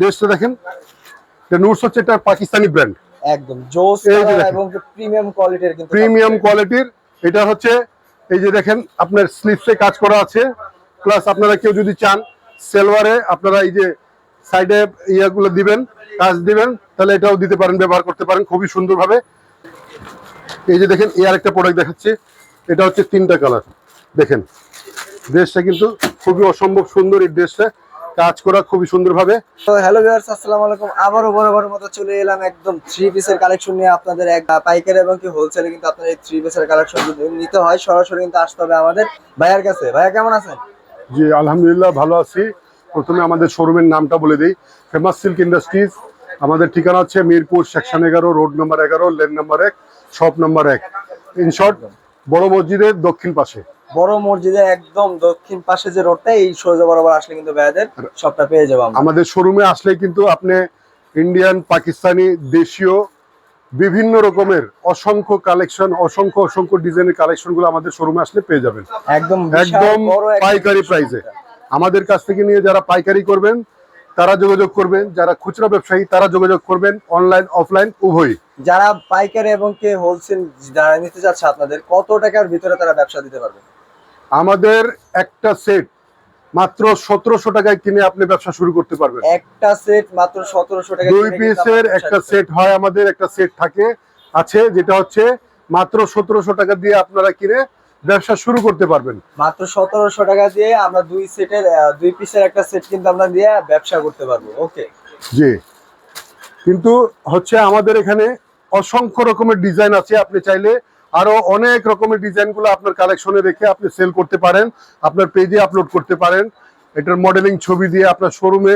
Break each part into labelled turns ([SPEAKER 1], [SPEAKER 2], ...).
[SPEAKER 1] ড্রেসটা দেখেন। এটা নুটস হচ্ছে এটা পাকিস্তানি ব্র্যান্ড
[SPEAKER 2] একদম। জোস। এবং প্রিমিয়াম কোয়ালিটির কিন্তু
[SPEAKER 1] প্রিমিয়াম কোয়ালিটির এটা হচ্ছে এই যে দেখেন আপনার স্লিপসে কাজ করা আছে। প্লাস আপনারা কেউ যদি চান সেলওয়ারে আপনারা এই যে সাইডে ইয়াগুলো দিবেন কাজ দিবেন তাহলে এটাও দিতে পারেন ব্যবহার করতে পারেন খুবই সুন্দরভাবে। এই যে দেখেন এর একটা প্রোডাক্ট দেখাচ্ছি। এটা হচ্ছে তিনটা কালার দেখেন ড্রেসটা কিন্তু খুবই অসম্ভব সুন্দর এই ড্রেসটা কাজ করা খুবই সুন্দরভাবে।
[SPEAKER 2] তো হ্যালো ভিউয়ার্স আসসালামু আলাইকুম। আবারও বরাবর মতো চলে এলাম একদম থ্রি পিসের কালেকশন নিয়ে আপনাদের এক পাইকারি এবং কি হোলসেলে কিন্তু আপনার এই থ্রি পিসের কালেকশন যদি নিতে হয়। সরাসরি কিন্তু আসতে হবে আমাদের ভাইয়ার কাছে। ভাইয়া কেমন আছেন?
[SPEAKER 1] জি আলহামদুলিল্লাহ ভালো আছি। প্রথমে আমাদের শোরুমের নামটা বলে দিই। ফেমাস সিল্ক ইন্ডাস্ট্রিজ আমাদের ঠিকানা হচ্ছে মিরপুর সেকশন এগারো রোড নাম্বার এগারো লেন নাম্বার এক শপ নাম্বার এক। ইন শর্ট বড় মসজিদের দক্ষিণ পাশে।
[SPEAKER 2] বড় মসজিদের একদম দক্ষিণ পাশে যে রোডটা এই সোজা বরাবর আসলে কিন্তু ভাইয়াদের সবটা পেয়ে যাব
[SPEAKER 1] আমাদের শোরুমে আসলে কিন্তু আপনি ইন্ডিয়ান পাকিস্তানি দেশীয় বিভিন্ন রকমের অসংখ্য কালেকশন অসংখ্য অসংখ্য ডিজাইনের কালেকশনগুলো আমাদের শোরুমে আসলে পেয়ে যাবেন।
[SPEAKER 2] একদম
[SPEAKER 1] একদম পাইকারি প্রাইসে আমাদের কাছ থেকে নিয়ে যারা পাইকারি করবেন তারা যোগাযোগ করবেন। যারা খুচরা ব্যবসায়ী তারা যোগাযোগ করবেন অনলাইন অফলাইন উভয়ই।
[SPEAKER 2] যারা পাইকারি এবং কে হোলসেল যারা নিতে যাচ্ছে আপনাদের কত টাকার ভিতরে তারা ব্যবসা দিতে পারবে?
[SPEAKER 1] আমাদের একটা সেট মাত্র সতেরোশো টাকায় কিনে আপনি ব্যবসা শুরু করতে পারবেন।
[SPEAKER 2] একটা সেট মাত্র সতেরোশো টাকা
[SPEAKER 1] দুই পিসের একটা সেট হয় আমাদের একটা সেট থাকে আছে যেটা হচ্ছে মাত্র সতেরোশো টাকা দিয়ে আপনারা কিনে ব্যবসা শুরু করতে পারবেন।
[SPEAKER 2] মাত্র সতেরোশো টাকা দিয়ে আমরা দুই সেটের দুই পিসের একটা সেট কিন্তু আমরা দিয়ে ব্যবসা করতে পারব ওকে
[SPEAKER 1] জি। কিন্তু হচ্ছে আমাদের এখানে অসংখ্য রকমের ডিজাইন আছে আপনি চাইলে আরও অনেক রকমের ডিজাইনগুলো আপনার কালেকশনে রেখে আপনি সেল করতে পারেন আপনার পেজে আপলোড করতে পারেন। এটার মডেলিং ছবি দিয়ে আপনার শোরুমে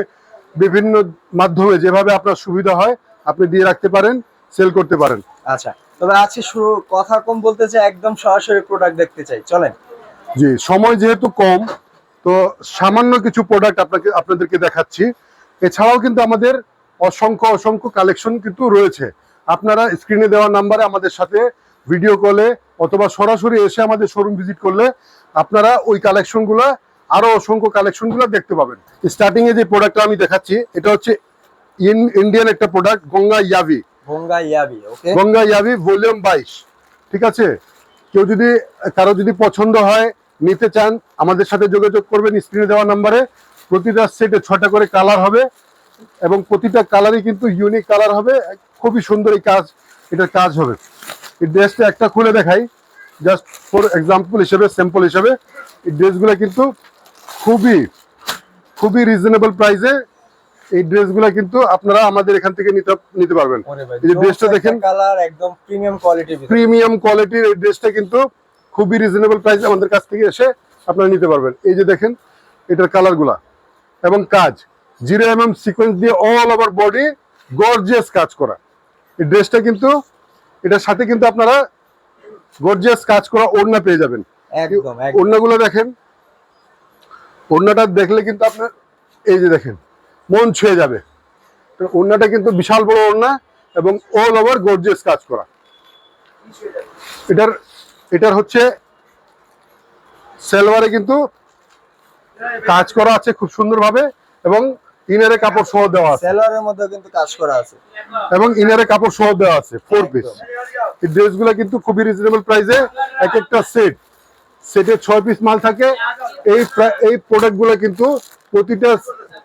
[SPEAKER 1] বিভিন্ন মাধ্যমে যেভাবে আপনার সুবিধা হয় আপনি দিয়ে রাখতে পারেন সেল করতে পারেন।
[SPEAKER 2] আচ্ছা তবে আজকে শুরু কথা কম বলতে চাই একদম সরাসরি প্রোডাক্ট দেখতে চাই চলেন।
[SPEAKER 1] জি সময় যেহেতু কম তো সামান্য কিছু প্রোডাক্ট আপনাকে আপনাদেরকে দেখাচ্ছি। এছাড়াও কিন্তু আমাদের অসংখ্য অসংখ্য কালেকশন কিন্তু রয়েছে। আপনারা স্ক্রিনে দেওয়া নাম্বারে আমাদের সাথে ভিডিও কলে অথবা সরাসরি এসে আমাদের শোরুম ভিজিট করলে আপনারা ওই কালেকশনগুলো আরও অসংখ্য কালেকশনগুলো দেখতে পাবেন। স্টার্টিং এ যে প্রোডাক্টটা আমি দেখাচ্ছি এটা হচ্ছে ইন্ডিয়ান একটা প্রোডাক্ট গঙ্গা ইয়াভি
[SPEAKER 2] ভঙ্গা ইয়াবি ওকে
[SPEAKER 1] গঙ্গা ইয়াবি ভলিউম বাইশ ঠিক আছে? কেউ যদি কারও যদি পছন্দ হয় নিতে চান আমাদের সাথে যোগাযোগ করবেন স্ক্রিনে দেওয়া নাম্বারে প্রতিটা সেটে ছটা করে কালার হবে এবং প্রতিটা কালারই কিন্তু ইউনিক কালার হবে। খুবই সুন্দর এই কাজ এটার কাজ হবে। এই ড্রেসটা একটা খুলে দেখাই। জাস্ট ফর এক্সাম্পল হিসেবে স্যাম্পল হিসেবে এই ড্রেসগুলো কিন্তু খুবই খুবই রিজনেবল প্রাইসে এই ড্রেসগুলো কিন্তু আপনারা আমাদের এখান থেকে নিতে নিতে পারবেন। এই যে ড্রেসটা দেখেন
[SPEAKER 2] কালার একদম প্রিমিয়াম কোয়ালিটির ভিতরে।
[SPEAKER 1] প্রিমিয়াম কোয়ালিটির এই ড্রেসটা কিন্তু খুবই রিজনেবল প্রাইসে আমাদের কাছ থেকে এসে আপনারা নিতে পারবেন। এই যে দেখেন এটার কালারগুলা এবং কাজ জিরো এম এম সিকোয়েন্স দিয়ে অল ওভার বডি গর্জিয়াস কাজ করা। এই ড্রেসটা কিন্তু এটার সাথে কিন্তু আপনারা গর্জিয়াস কাজ করা ওড়না পেয়ে যাবেন।
[SPEAKER 2] একদম
[SPEAKER 1] ওড়নাগুলো দেখেন। ওড়নাটা দেখলে কিন্তু আপনার এই যে দেখেন মন ছুঁয়ে যাবে। ওড়নাটা কিন্তু বিশাল বড় ওড়না এবং অল ওভার গর্জিয়াস কাজ করা। এটার এটার হচ্ছে সেলভারে কিন্তু কাজ করা আছে খুব সুন্দরভাবে এবং ইনারে কাপড় সহ দেওয়া আছে।
[SPEAKER 2] সেলরের মধ্যে কিন্তু কাজ করা আছে।
[SPEAKER 1] এবং ইনারে কাপড় সহ দেওয়া আছে ফোর পিস এই ড্রেসগুলো কিন্তু খুবই রিজনেবল প্রাইসে এক একটা সেট সেটে ছয় পিস মাল থাকে। এই এই প্রোডাক্টগুলো কিন্তু প্রতিটা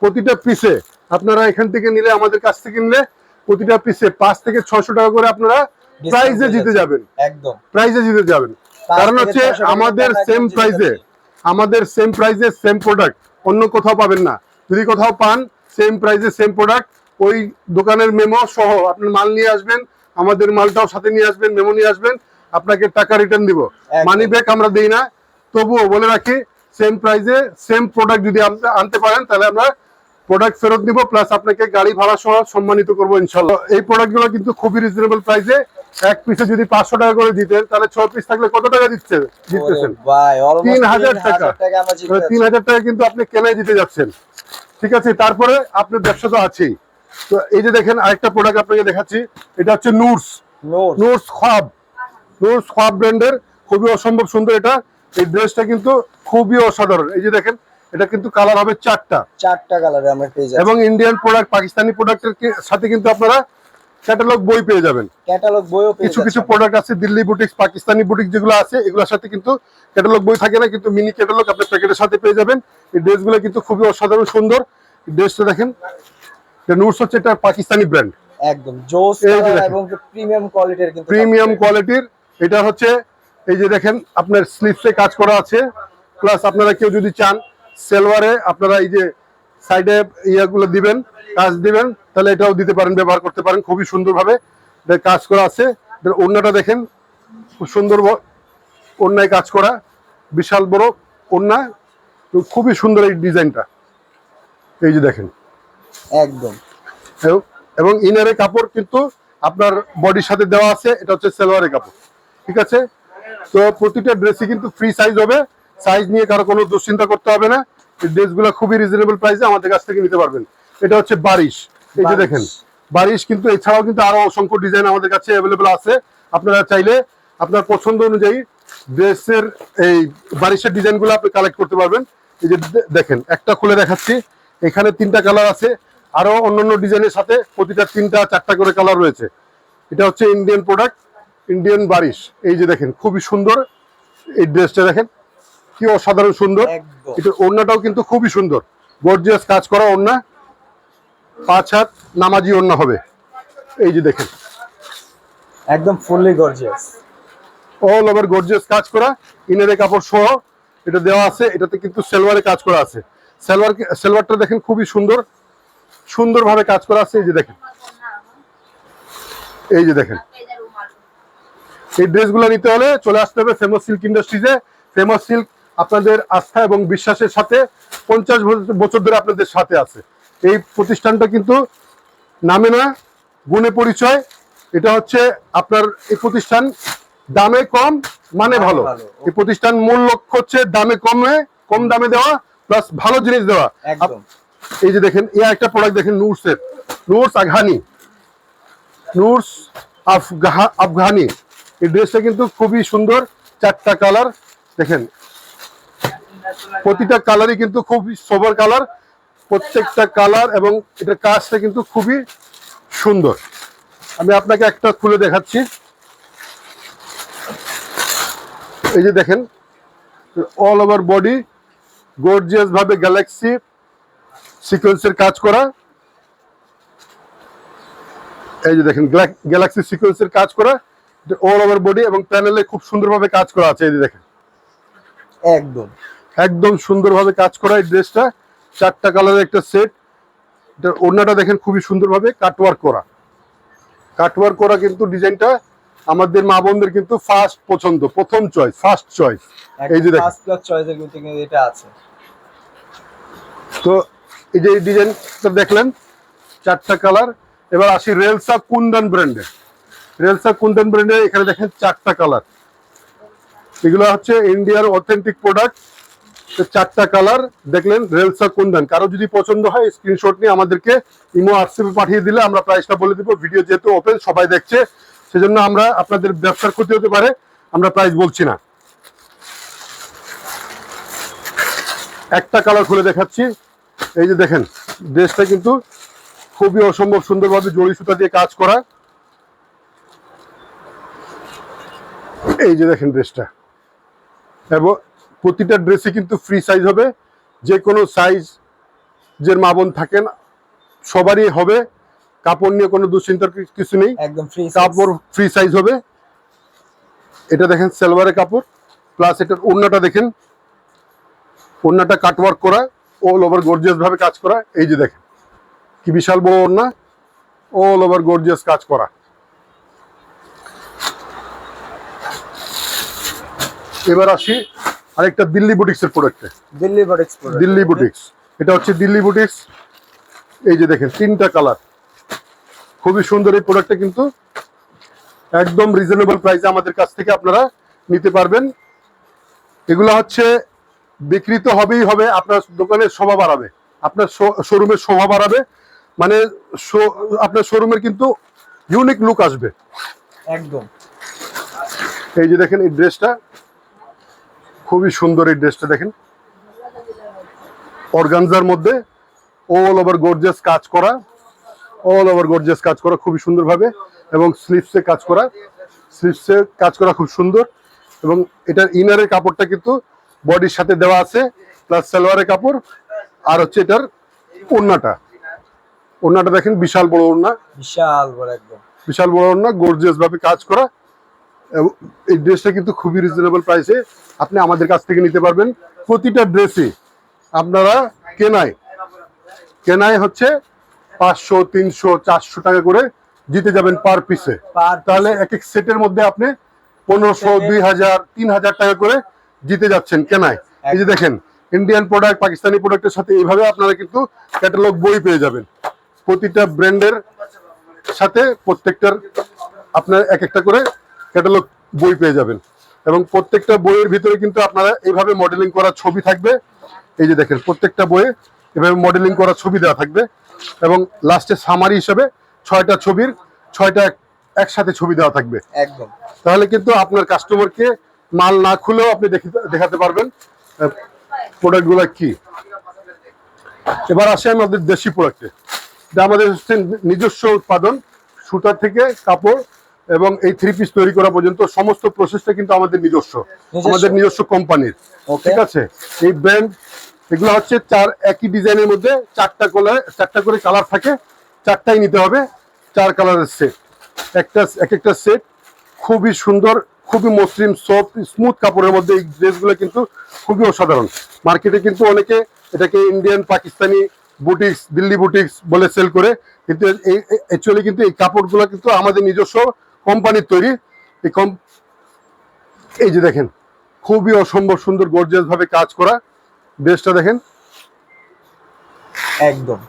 [SPEAKER 1] প্রতিটা পিসে আপনারা এখান থেকে নিলে আমাদের কাছ থেকে নিলে প্রতিটা পিসে পাঁচ থেকে ছয়শো টাকা করে আপনারা প্রাইজে জিতে যাবেন।
[SPEAKER 2] একদম।
[SPEAKER 1] প্রাইজে জিতে যাবেন। কারণ হচ্ছে আমাদের সেম
[SPEAKER 2] জিতে
[SPEAKER 1] প্রাইসে আমাদের সেম প্রাইসে সেম প্রোডাক্ট অন্য কোথাও পাবেন না। যদি কোথাও পান সেম প্রাইসে সেম প্রোডাক্ট ওই দোকানের মেমো সহ আপনি মাল নিয়ে আসবেন আমাদের মালটাও সাথে নিয়ে আসবেন মেমো নিয়ে আসবেন আপনাকে টাকা রিটার্ন দিব। মানি ব্যাক আমরা দিই না। তবুও বলে রাখি সেম প্রাইসে সেম প্রোডাক্ট যদি আনতে- পারেন তাহলে আমরা প্রোডাক্ট ফেরত দিব প্লাস আপনাকে গাড়ি ভাড়া সহ সম্মানিত করব ইনশাল্লাহ এই প্রোডাক্টগুলো কিন্তু খুবই রিজনেবল প্রাইসে এক পিসে যদি পাঁচশো টাকা করে দিতেন তাহলে ছয় পিস থাকলে কত টাকা দিচ্ছে
[SPEAKER 2] অলমোস্ট
[SPEAKER 1] তিন হাজার টাকা। তিন হাজার টাকা কিন্তু আপনি কেনাই দিতে যাচ্ছেন। ঠিক আছে তারপরে আপনার ব্যবসা তো আছেই। তো এই যে দেখেন আরেকটা প্রোডাক্ট আপনাকে দেখাচ্ছি এটা হচ্ছে
[SPEAKER 2] নুরস
[SPEAKER 1] নুটস খাব নুটস খাব ব্র্যান্ডের খুবই অসম্ভব সুন্দর এটা। এই ড্রেসটা কিন্তু খুবই অসাধারণ। এই যে দেখেন এটা কিন্তু কালার হবে চারটা।
[SPEAKER 2] চারটা কালারে আমরা পেয়ে যাচ্ছি।
[SPEAKER 1] এবং ইন্ডিয়ান প্রোডাক্ট পাকিস্তানি প্রোডাক্টের সাথে কিন্তু আপনারা ক্যাটালগ বই পেয়ে যাবেন।
[SPEAKER 2] ক্যাটালগ বইও
[SPEAKER 1] কিছু কিছু প্রোডাক্ট আছে দিল্লি বুটিক্স পাকিস্তানি বুটিক যেগুলো আছে এগুলোর সাথে কিন্তু ক্যাটালগ বই থাকে না কিন্তু মিনি ক্যাটালগ আপনি প্যাকেটের সাথে পেয়ে যাবেন। এই ড্রেসগুলো কিন্তু খুবই অসাধারণ সুন্দর। ড্রেসটা দেখেন নুটস হচ্ছে এটা পাকিস্তানি ব্র্যান্ড
[SPEAKER 2] একদম জোস। এবং প্রিমিয়াম কোয়ালিটির কিন্তু
[SPEAKER 1] প্রিমিয়াম কোয়ালিটির এটা হচ্ছে এই যে দেখেন আপনার স্লিপসে কাজ করা আছে। প্লাস আপনারা কেউ যদি চান সেলওয়ারে আপনারা এই যে সাইডে ইয়াগুলো দিবেন কাজ দিবেন তাহলে এটাও দিতে পারেন ব্যবহার করতে পারেন খুবই সুন্দরভাবে। কাজ করা আছে ওড়নাটা দেখেন খুব সুন্দর ওড়নায় কাজ করা বিশাল বড় ওড়না খুবই সুন্দর এই ডিজাইনটা। এই যে দেখেন।
[SPEAKER 2] একদম।
[SPEAKER 1] এবং- এবং ইনারের কাপড় কিন্তু আপনার বডির সাথে দেওয়া আছে এটা হচ্ছে সেলোয়ারের কাপড়। ঠিক আছে? তো প্রতিটা ড্রেসই কিন্তু ফ্রি সাইজ হবে সাইজ নিয়ে কারও কোনো দুশ্চিন্তা করতে হবে না। ড্রেসগুলো খুবই রিজনেবল প্রাইসে আমাদের কাছ থেকে নিতে পারবেন। এটা হচ্ছে বারিশ। এই যে দেখেন বারিশ কিন্তু এছাড়াও কিন্তু আরও অসংখ্য ডিজাইন আমাদের কাছে অ্যাভেলেবেল আছে। আপনারা চাইলে আপনার পছন্দ অনুযায়ী ড্রেসের এই বারিশের ডিজাইনগুলো আপনি কালেক্ট করতে পারবেন। এই যে দেখেন একটা খুলে দেখাচ্ছি। এখানে তিনটা কালার আছে। আরও অন্যান্য ডিজাইনের সাথে প্রতিটা তিনটা চারটা করে কালার রয়েছে। এটা হচ্ছে ইন্ডিয়ান প্রোডাক্ট ইন্ডিয়ান বারিশ। এই যে দেখেন খুবই সুন্দর। এই ড্রেসটা দেখেন কি অসাধারণ সুন্দর। এটার ওড়নাটাও কিন্তু খুবই সুন্দর। গর্জিয়াস কাজ করা ওড়না। পাঁচ হাত নামাজি ওড়না হবে। এই যে দেখেন।
[SPEAKER 2] একদম fully gorgeous
[SPEAKER 1] all over gorgeous কাজ করা। ইনারে কাপড় সহ এটা দেওয়া আছে। এটাতে কিন্তু সেলওয়ারে কাজ করা আছে। সেলওয়ার সেলওয়ারটা দেখেন খুবই সুন্দর। সুন্দরভাবে কাজ করা আছে। এই যে দেখেন। এই যে দেখেন। এই ড্রেসগুলো নিতে হলে চলে আসতে হবে ফেমাস সিল্ক ইন্ডাস্ট্রিজে ফেমাস সিল্ক আপনাদের আস্থা এবং বিশ্বাসের সাথে পঞ্চাশ বছর ধরে আপনাদের সাথে আছে। এই প্রতিষ্ঠানটা কিন্তু নামে না গুণে পরিচয়। এটা হচ্ছে আপনার এই প্রতিষ্ঠান দামে কম মানে ভালো। এই প্রতিষ্ঠান মূল লক্ষ্য হচ্ছে দামে কমে কম দামে দেওয়া প্লাস ভালো জিনিস দেওয়া। এই যে দেখেন এ একটা প্রোডাক্ট দেখেন নুরসের নুরস আঘানি নুরস আফগা- আফগানি এই ড্রেসটা কিন্তু খুবই সুন্দর চারটা কালার দেখেন প্রতিটা কালারই কিন্তু খুবই সোবার কালার প্রত্যেকটা কালার এবং এটার কাজটা কিন্তু খুবই সুন্দর। আমি আপনাকে একটা খুলে দেখাচ্ছি। এই যে দেখেন অল ওভার বডি গর্জিয়াস ভাবে গ্যালাক্সি সিকোয়েন্সের কাজ করা। এই যে দেখেন গ্যালাক্সি সিকোয়েন্সের কাজ করা অল ওভার বডি এবং প্যানেলে খুব সুন্দরভাবে কাজ করা আছে, এই যে দেখেন।
[SPEAKER 2] একদম।
[SPEAKER 1] একদম সুন্দরভাবে কাজ করা এই ড্রেসটা। চারটা কালারের একটা সেট এটা ওড়নাটা দেখেন খুবই সুন্দরভাবে কাটওয়ার্ক করা। কাটওয়ার্ক করা কিন্তু ডিজাইনটা আমাদের মা বোনদের কিন্তু ফার্স্ট পছন্দ প্রথম চয়েস ফার্স্ট চয়েস এই যে
[SPEAKER 2] ফার্স্ট ক্লাস চয়েসের কিন্তু কিন্তু এটা আছে।
[SPEAKER 1] তো এই যে ডিজাইনটা দেখলেন চারটা কালার এবার আসি রেলসা কুন্দন ব্র্যান্ডের। রেলসা কুন্দন ব্র্যান্ডের এখানে দেখেন চারটা কালার এগুলো হচ্ছে ইন্ডিয়ার অথেন্টিক প্রোডাক্ট চারটা কালার দেখলেন, রেলসা কুন্দন। কারও যদি পছন্দ হয় স্ক্রিনশট নিয়ে আমাদেরকে ইমো, হোয়াটসঅ্যাপে পাঠিয়ে দিলে আমরা প্রাইসটা বলে দিব। ভিডিও যেহেতু ওপেন সবাই দেখছে। সেজন্য আমরা আপনাদের ব্যবসার ক্ষতি হতে পারে, আমরা প্রাইস বলছি না। একটা কালার খুলে দেখাচ্ছি। এই যে দেখেন ড্রেসটা কিন্তু খুবই অসম্ভব সুন্দরভাবে জড়ি সুতা দিয়ে কাজ করা। এই যে দেখেন ড্রেসটা এবং প্রতিটা ড্রেসে কিন্তু ফ্রি সাইজ হবে। যে কোনো সাইজ যে মা বোন থাকেন সবারই হবে। কাপড় নিয়ে কোনো দুশ্চিন্তার কিছু নেই।
[SPEAKER 2] একদম ফ্রি
[SPEAKER 1] কাপড় ফ্রি সাইজ হবে। এটা দেখেন সালোয়ারের কাপড়। প্লাস এটার ওড়নাটা দেখেন। ওড়নাটা কাটওয়ার্ক করা অল ওভার গর্জিয়াস ভাবে কাজ করা। এই যে দেখেন কি বিশাল বড় ওড়না। অল ওভার গর্জিয়াস কাজ করা। এবার আসি আরেকটা দিল্লি বুটিক্স এর প্রোডাক্টে
[SPEAKER 2] দিল্লি বডিক্স
[SPEAKER 1] দিল্লি বুটিক্স। এটা হচ্ছে দিল্লি বুটিক্স। এই যে দেখেন তিনটা কালার খুবই সুন্দর এই প্রোডাক্টটা কিন্তু একদম রিজনেবল প্রাইসে আমাদের কাছ থেকে আপনারা নিতে পারবেন। এগুলো হচ্ছে বিক্রি তো হবেই হবে আপনার দোকানের শোভা বাড়াবে। আপনার শোরুমের শোভা বাড়াবে। মানে আপনার শোরুমের কিন্তু ইউনিক লুক আসবে।
[SPEAKER 2] একদম।
[SPEAKER 1] এই যে দেখেন এই ড্রেসটা খুবই সুন্দর এই ড্রেসটা দেখেন। অর্গানজার মধ্যে অল ওভার গর্জেস কাজ করা অল ওভার গর্জেস কাজ করা খুবই সুন্দরভাবে এবং স্লিপসে কাজ করা। স্লিপসে কাজ করা খুব সুন্দর এবং এটার ইনারের কাপড়টা কিন্তু বডির সাথে দেওয়া আছে প্লাস সালোয়ারের কাপড় আর হচ্ছে এটার ওড়নাটা। ওড়নাটা দেখেন বিশাল বড় ওড়না।
[SPEAKER 2] বিশাল বড় একদম।
[SPEAKER 1] বিশাল বড় ওড়না গর্জিয়াস ভাবে কাজ করা। এই ড্রেসটা কিন্তু খুবই রিজনেবল প্রাইসে আপনি আমাদের কাছ থেকে নিতে পারবেন। প্রতিটা ড্রেসই আপনারা কেনায় কেনায় হচ্ছে পাঁচশো তিনশো চারশো টাকা করে জিতে যাবেন পার পিসে তাহলে এক এক সেটের মধ্যে আপনি পনেরোশো দুই হাজার তিন হাজার টাকা করে জিতে যাচ্ছেন কেনায়। এই যে দেখেন ইন্ডিয়ান প্রোডাক্ট পাকিস্তানি প্রোডাক্টের সাথে এইভাবে আপনারা কিন্তু ক্যাটালগ বই পেয়ে যাবেন। প্রতিটা ব্র্যান্ডের সাথে প্রত্যেকটার আপনার এক একটা করে ক্যাটালগ বই পেয়ে যাবেন। এবং প্রত্যেকটা বইয়ের ভিতরে কিন্তু আপনারা এইভাবে মডেলিং করা ছবি থাকবে। এই যে দেখেন প্রত্যেকটা বইয়ে এভাবে মডেলিং করা ছবি দেওয়া থাকবে। এবং লাস্টে সামারি হিসেবে ছয়টা ছবির ছয়টা একসাথে ছবি দেওয়া থাকবে।
[SPEAKER 2] একদম।
[SPEAKER 1] তাহলে কিন্তু আপনার কাস্টমারকে মাল না খুলেও আপনি দেখে- দেখাতে পারবেন। প্রোডাক্টগুলো কি? এবার আসে আমাদের দেশি প্রোডাক্টে এটা আমাদের হচ্ছে নিজস্ব উৎপাদন সুতার থেকে কাপড় এবং এই থ্রি পিস তৈরি করা পর্যন্ত সমস্ত প্রসেসটা কিন্তু আমাদের নিজস্ব? আমাদের নিজস্ব কোম্পানির ঠিক আছে? এই ব্র্যান্ড এগুলো হচ্ছে চার একই ডিজাইনের মধ্যে চারটা করে চারটা করে কালার থাকে চারটাই নিতে হবে চার কালারের সেট একটা এক একটা সেট খুবই সুন্দর খুবই মসৃণ সফট স্মুথ কাপড়ের মধ্যে এই ড্রেসগুলো কিন্তু খুবই অসাধারণ। মার্কেটে কিন্তু অনেকে এটাকে Indian Pakistani boutiques Delhi boutiques বলে সেল করে কিন্তু এই অ্যাকচুয়ালি কিন্তু এই কাপড়গুলো কিন্তু আমাদের নিজস্ব কোম্পানির তৈরি। এই কম এই যে দেখেন খুবই অসম্ভব সুন্দর গর্জিয়াস ভাবে কাজ করা ড্রেসটা দেখেন।
[SPEAKER 2] একদম।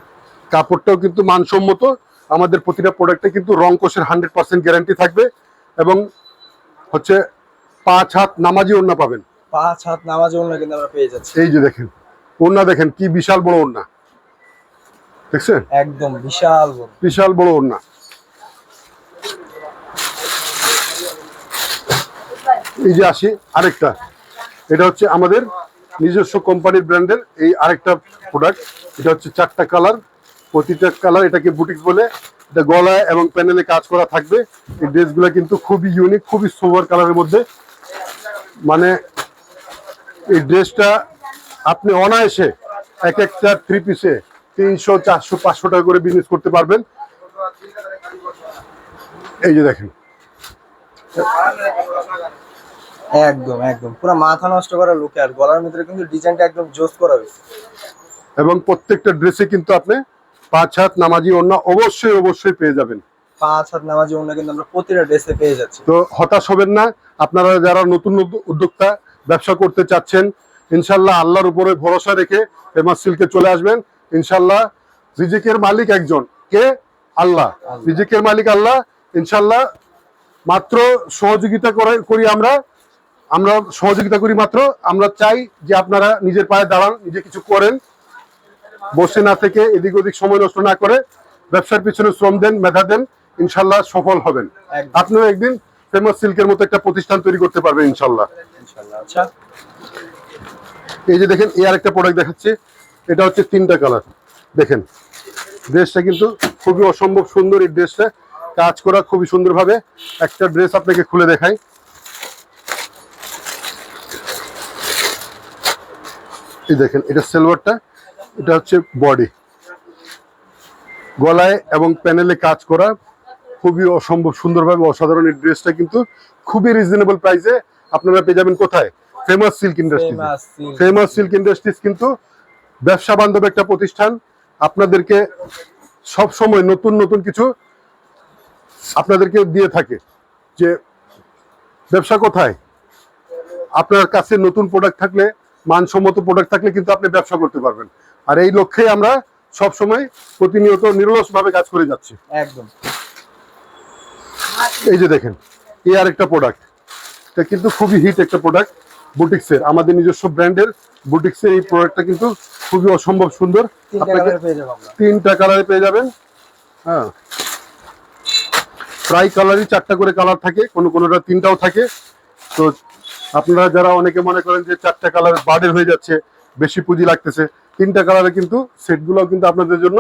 [SPEAKER 1] কাপড়টাও কিন্তু মানসম্মত। আমাদের প্রতিটা প্রোডাক্টে কিন্তু রং কোষের হান্ড্রেড পার্সেন্ট গ্যারান্টি থাকবে এবং হচ্ছে পাঁচ হাত নামাজি ওড়না পাবেন।
[SPEAKER 2] পাঁচ হাত নামাজ ওড়না কিন্তু আমরা পেয়ে যাচ্ছি।
[SPEAKER 1] এই যে দেখেন ওড়না দেখেন কি বিশাল বড় ওড়না। দেখছেন?
[SPEAKER 2] একদম বিশাল বড়।
[SPEAKER 1] বিশাল বড় ওড়না। এই যে আসি, আরেকটা। এটা হচ্ছে আমাদের নিজস্ব কোম্পানির ব্র্যান্ডের এই আরেকটা প্রোডাক্ট এটা হচ্ছে চারটা কালার প্রতিটা কালার এটাকে বুটিক্স বলে। এটা গলায় এবং প্যানেলে কাজ করা থাকবে। এই ড্রেসগুলো কিন্তু খুবই ইউনিক খুবই সোভার কালারের মধ্যে। মানে এই ড্রেসটা আপনি অনায়াসে এক একটা থ্রি পিসে তিনশো, চারশো, পাঁচশো টাকা করে বিজনেস করতে পারবেন। এই যে দেখেন।
[SPEAKER 2] একদম একদম। পুরো মাথা নষ্ট করা লোকে আর গলার ভিতরে কিন্তু ডিজাইনটা একদম জোস করা হয়েছে।
[SPEAKER 1] এবং প্রত্যেকটা ড্রেসে কিন্তু আপনি পাঁচ হাত নামাজি ওড়না অবশ্যই অবশ্যই পেয়ে যাবেন।
[SPEAKER 2] পাঁচ হাত নামাজি ওড়না কিন্তু আমরা প্রতিটা ড্রেসে পেয়ে যাচ্ছি।
[SPEAKER 1] তো হতাশ হবেন না আপনারা যারা নতুন উদ্যোক্তা ব্যবসা করতে চাচ্ছেন ইনশাল্লাহ আল্লাহর উপরে ভরসা রেখে ফেমাস সিল্কে চলে আসবেন। ইনশাল্লাহ রিজিকের মালিক একজন কে? আল্লাহ। রিজিকের মালিক আল্লাহ। ইনশাল্লাহ মাত্র সহযোগিতা করে করি আমরা। আমরা সহযোগিতা করি মাত্র। আমরা চাই যে আপনারা নিজের পায়ে দাঁড়ান নিজে কিছু করেন। বসে না থেকে এদিক ওদিক সময় নষ্ট না করে ব্যবসার পিছনে শ্রম দেন মেধা দেন ইনশাল্লাহ সফল হবেন। আপনিও একদিন ফেমাস সিল্কের মতো একটা প্রতিষ্ঠান তৈরি করতে পারবেন ইনশাল্লাহ।
[SPEAKER 2] আচ্ছা।
[SPEAKER 1] এই যে দেখেন এই আরেকটা প্রোডাক্ট দেখাচ্ছে। এটা হচ্ছে তিনটা কালার দেখেন ড্রেসটা কিন্তু খুবই অসম্ভব সুন্দর এই ড্রেসটা। কাজ করা খুবই সুন্দরভাবে। একটা ড্রেস আপনাকে খুলে দেখাই। এই দেখেন এটা সেলভারটা এটা হচ্ছে বডি গলায় এবং প্যানেলে কাজ করা খুবই অসম্ভব সুন্দরভাবে অসাধারণ এই ড্রেসটা কিন্তু খুবই রিজনেবল প্রাইসে আপনারা পেয়ে যাবেন কোথায়? Famous silk industry
[SPEAKER 2] famous silk
[SPEAKER 1] famous silk industries কিন্তু ব্যবসা বান্ধব একটা প্রতিষ্ঠান। আপনাদেরকে সব সময় নতুন নতুন কিছু আপনাদেরকে দিয়ে থাকে যে ব্যবসা কোথায়? আপনার কাছে নতুন প্রোডাক্ট থাকলে মানসম্মত প্রোডাক্ট থাকলে কিন্তু আপনি ব্যবসা করতে পারবেন। আর এই লক্ষ্যে আমরা সব সময় প্রতিনিয়ত নিরলস ভাবে কাজ করে যাচ্ছি।
[SPEAKER 2] একদম।
[SPEAKER 1] এই যে দেখেন এই আরেকটা প্রোডাক্ট এটা কিন্তু খুবই হিট একটা প্রোডাক্ট বুটিক্সের। আমাদের নিজস্ব ব্র্যান্ডের বুটিক্সের এই প্রোডাক্টটা কিন্তু খুবই অসম্ভব সুন্দর। আপনাকে তিনটা কালারে পেয়ে যাবেন। হ্যাঁ। প্রায় কালারই চারটা করে কালার থাকে কোনো কোনোটা তিনটাও থাকে। তো আপনারা যারা অনেকে মনে করেন যে চারটা কালার বার্ডের হয়ে যাচ্ছে বেশি পুঁজি লাগতেছে তিনটা কালারে কিন্তু সেটগুলো কিন্তু আপনাদের জন্য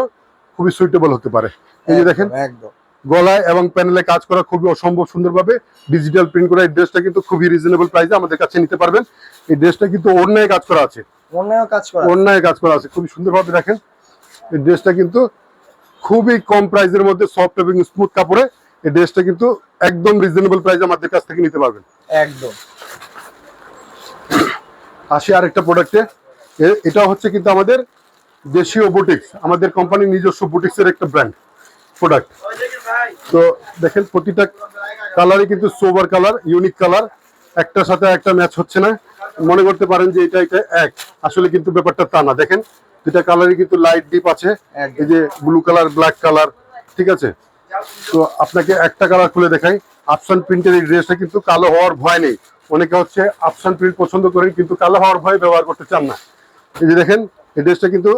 [SPEAKER 1] খুবই সুইটেবল হতে পারে। এই যে দেখেন
[SPEAKER 2] একদম, একদম।
[SPEAKER 1] গলায় এবং প্যানেলে কাজ করা খুবই অসম্ভব সুন্দরভাবে ডিজিটাল প্রিন্ট করা এই ড্রেসটা কিন্তু খুবই রিজনেবল প্রাইসে আমাদের কাছে নিতে পারবেন। এই ড্রেসটা কিন্তু অন্যায় কাজ করা আছে।
[SPEAKER 2] অন্যায় কাজ করা
[SPEAKER 1] অন্যায় কাজ করা আছে খুবই সুন্দরভাবে দেখেন। এই ড্রেসটা কিন্তু খুবই কম প্রাইসের মধ্যে সফট এবং স্মুথ কাপড়ে এই ড্রেসটা কিন্তু একদম রিজনেবল প্রাইসে আমাদের কাছ থেকে নিতে পারবেন।
[SPEAKER 2] একদম।
[SPEAKER 1] আসি আরেকটা প্রোডাক্টে এটা হচ্ছে কিন্তু আমাদের দেশীয় বুটিক্স আমাদের কোম্পানির নিজস্ব বুটিক্সের একটা ব্র্যান্ড প্রোডাক্ট তো দেখেন প্রতিটা কালারই কিন্তু সোবার কালার ইউনিক কালার একটার সাথে একটা ম্যাচ হচ্ছে না। মনে করতে পারেন যে এটা এটা এক আসলে কিন্তু ব্যাপারটা তা না। দেখেন দুটা কালারই কিন্তু লাইট ডিপ আছে। এই যে ব্লু কালার ব্ল্যাক কালার ঠিক আছে? তো আপনাকে একটা কালার খুলে দেখাই। আফসান প্রিন্টের এই ড্রেসটা কিন্তু কালো হওয়ার ভয় নেই। অনেকে হচ্ছে আফসান প্রিন্ট পছন্দ করেন কিন্তু কালো হওয়ার ভয় ব্যবহার করতে চান না। এই যে দেখেন এই ড্রেসটা কিন্তু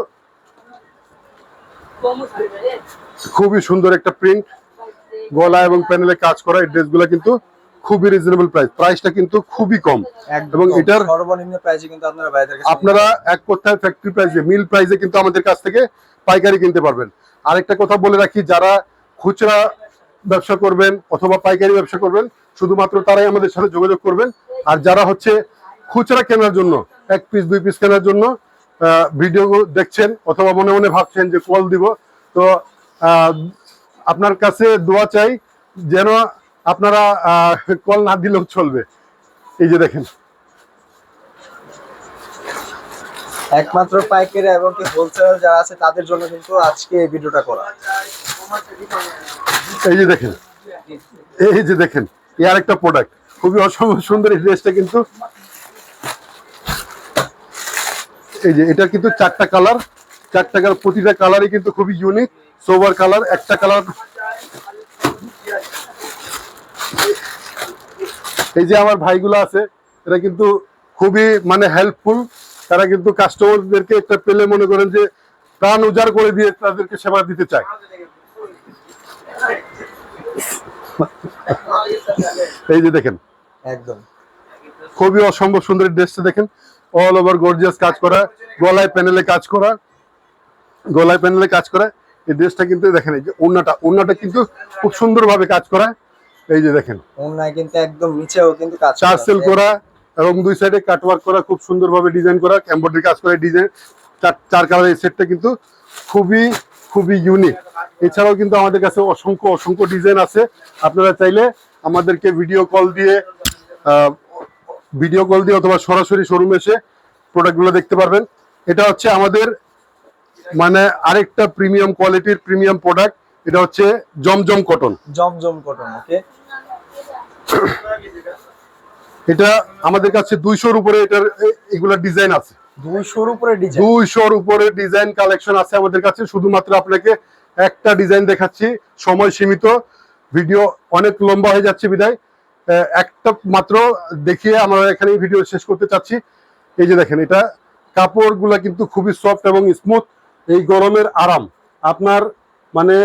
[SPEAKER 1] খুবই সুন্দর একটা প্রিন্ট গলা এবং প্যানেলে কাজ করা এই ড্রেসগুলো কিন্তু খুবই রিজনেবল প্রাইস প্রাইসটা কিন্তু খুবই কম। এবং এটার
[SPEAKER 2] সর্বনিম্ন প্রাইসে কিন্তু আপনারা বাইরের কাছে
[SPEAKER 1] আপনারা এক কথায় ফ্যাক্টরি প্রাইসে মিল প্রাইসে কিন্তু আমাদের কাছ থেকে পাইকারি কিনতে পারবেন। আরেকটা কথা বলে রাখি যারা খুচরা ব্যবসা করবেন অথবা পাইকারি ব্যবসা করবেন, শুধুমাত্র তারাই আমাদের সাথে যোগাযোগ করবেন। আর যারা হচ্ছে খুচরা কেনার জন্য, এক পিস দুই পিস কেনার জন্য ভিডিও দেখছেন অথবা মনে মনে ভাবছেন যে কল দিব, তো আপনার কাছে দোয়া চাই যেন আপনারা কল না দিলেও চলবে। এই যে দেখেন।
[SPEAKER 2] একমাত্র পাইকারি এবং হোলসেলার যারা আছে তাদের জন্য কিন্তু আজকে এই ভিডিওটা করা।
[SPEAKER 1] এই যে দেখেন, এই যে দেখেন, এই আরেকটা প্রোডাক্ট খুবই অসম্ভব সুন্দর এই ড্রেসটা কিন্তু। এই যে, এটা কিন্তু চারটা কালার চারটা কালার প্রতিটা কালারই কিন্তু খুবই ইউনিক সোভার কালার একটা কালার এই যে আমার ভাইগুলো আছে, এরা কিন্তু খুবই মানে হেল্পফুল তারা কিন্তু কাস্টমারদেরকে একটা পেলে মনে করেন যে প্রাণ উজাড় করে দিয়ে তাদেরকে সেবা দিতে চায়। এই যে দেখেন।
[SPEAKER 2] একদম।
[SPEAKER 1] খুবই অসম্ভব সুন্দর ড্রেসটা দেখেন। অল ওভার গর্জিয়াস কাজ করা গলায় প্যানেলে কাজ করা গলায় প্যানেলে কাজ করা। এই ড্রেসটা কিন্তু দেখেন এই যে ওন্নাটা ওন্নাটা কিন্তু খুব সুন্দরভাবে কাজ করা। এই যে দেখেন।
[SPEAKER 2] অন্যায় কিন্তু একদম নিচেও কিন্তু কাজ
[SPEAKER 1] চার
[SPEAKER 2] করা
[SPEAKER 1] সেল করা এবং দুই সাইডে কাটওয়ার্ক করা খুব সুন্দরভাবে ডিজাইন করা এমব্রয়ডারি কাজ করা ডিজাইন চার চার কালার এই সেটটা কিন্তু খুবই খুবই ইউনিক এছাড়াও কিন্তু আমাদের কাছে অসংখ্য অসংখ্য ডিজাইন আছে। আপনারা চাইলে আমাদেরকে ভিডিও কল দিয়ে ভিডিও কল দিয়ে অথবা সরাসরি শোরুমে এসে প্রোডাক্টগুলো দেখতে পারবেন। এটা হচ্ছে আমাদের মানে আরেকটা প্রিমিয়াম কোয়ালিটির প্রিমিয়াম প্রোডাক্ট এটা হচ্ছে জমজম কটন
[SPEAKER 2] জমজম কটন ওকে
[SPEAKER 1] এটা আমাদের কাছে দুইশোর উপরে এটার এগুলা ডিজাইন আছে।
[SPEAKER 2] দুইশোর উপরে ডিজাইন
[SPEAKER 1] কালেকশন আছে আমাদের কাছে। শুধুমাত্র আপনাকে একটা ডিজাইন দেখাচ্ছি, সময় সীমিত। ভিডিও অনেক লম্বা হয়ে যাচ্ছে বিদায়। একটা মাত্র দেখিয়ে আমরা এখানে ভিডিও শেষ করতে চাচ্ছি। এই যে দেখেন, এটা কাপড়গুলা কিন্তু খুবই সফট এবং স্মুথ এই গরমের আরাম। আপনার মানে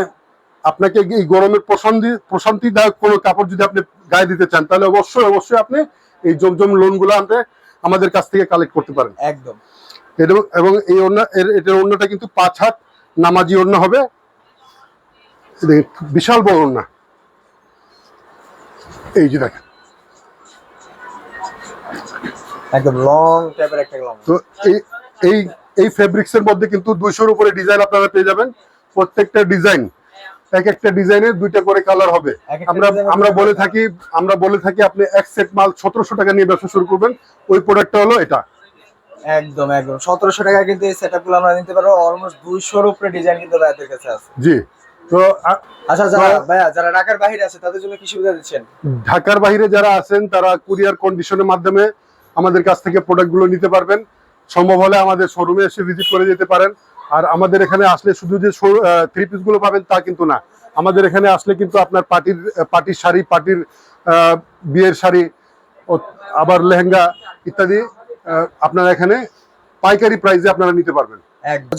[SPEAKER 1] আপনাকে এই গরমের প্রশান্তি, প্রশান্তিদায়ক কোনো কাপড় যদি আপনি গায়ে দিতে চান, তাহলে অবশ্যই অবশ্যই আপনি এই জমজম লোনগুলো আপনি আমাদের কাছ থেকে কালেক্ট করতে পারেন।
[SPEAKER 2] একদম।
[SPEAKER 1] এবং এই অন্য এটার ওড়নাটা কিন্তু পাঁচ হাত নামাজি অন্য হবে। বিশাল বড় অন্য। এই যে দেখেন।
[SPEAKER 2] একদম লং টাইপের একটা
[SPEAKER 1] তো এই এই এই ফেব্রিক্স এর মধ্যে কিন্তু দুইশোর উপরে ডিজাইন আপনারা পেয়ে যাবেন। প্রত্যেকটা ডিজাইন এক একটা ডিজাইনের দুইটা করে কালার হবে। আমরা আমরা বলে থাকি আমরা বলে থাকি আপনি এক সেট মাল সতেরোশো টাকা নিয়ে ব্যবসা শুরু করবেন। ওই প্রোডাক্টটা হলো এটা।
[SPEAKER 2] একদম একদম। সতেরোশো টাকা কিন্তু এই সেটআপগুলো আমরা নিতে পারব অলমোস্ট দুইশোর উপরে ডিজাইন কিন্তু ভাইয়াদের কাছে আছে।
[SPEAKER 1] জি। তো
[SPEAKER 2] আচ্ছা যারা ভাইয়া যারা ঢাকার বাইরে আছে তাদের জন্য কি সুবিধা দিচ্ছেন?
[SPEAKER 1] ঢাকার বাইরে যারা আছেন তারা কুরিয়ার কন্ডিশনের মাধ্যমে আমাদের কাছ থেকে প্রোডাক্টগুলো নিতে পারবেন। সম্ভব হলে আমাদের শোরুমে এসে ভিজিট করে যেতে পারেন। আর আমাদের এখানে আসলে শুধু যে থ্রি পিসগুলো পাবেন তা কিন্তু না। আমাদের এখানে আসলে কিন্তু আপনার পার্টির পার্টির শাড়ি, পার্টির বিয়ের শাড়ি আবার লেহেঙ্গা ইত্যাদি আপনারা এখানে পাইকারি প্রাইসে আপনারা নিতে পারবেন।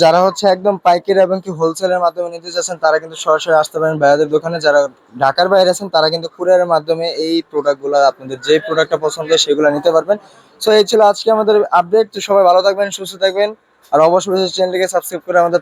[SPEAKER 2] যারা হচ্ছে একদম পাইকারি এবং কি হোলসেলের মাধ্যমে নিতে চাচ্ছেন, তারা কিন্তু সরাসরি আসতে পারেন ভাইয়াদের দোকানে। যারা ঢাকার বাইরে আছেন, তারা কিন্তু কুরিয়ারের মাধ্যমে এই প্রোডাক্টগুলো আপনাদের যে প্রোডাক্টটা পছন্দ সেগুলো নিতে পারবেন। সো এই ছিল আজকে আমাদের আপডেট সবাই ভালো থাকবেন, সুস্থ থাকবেন। আর অবশ্যই চ্যানেলটিকে সাবস্ক্রাইব করে আমাদের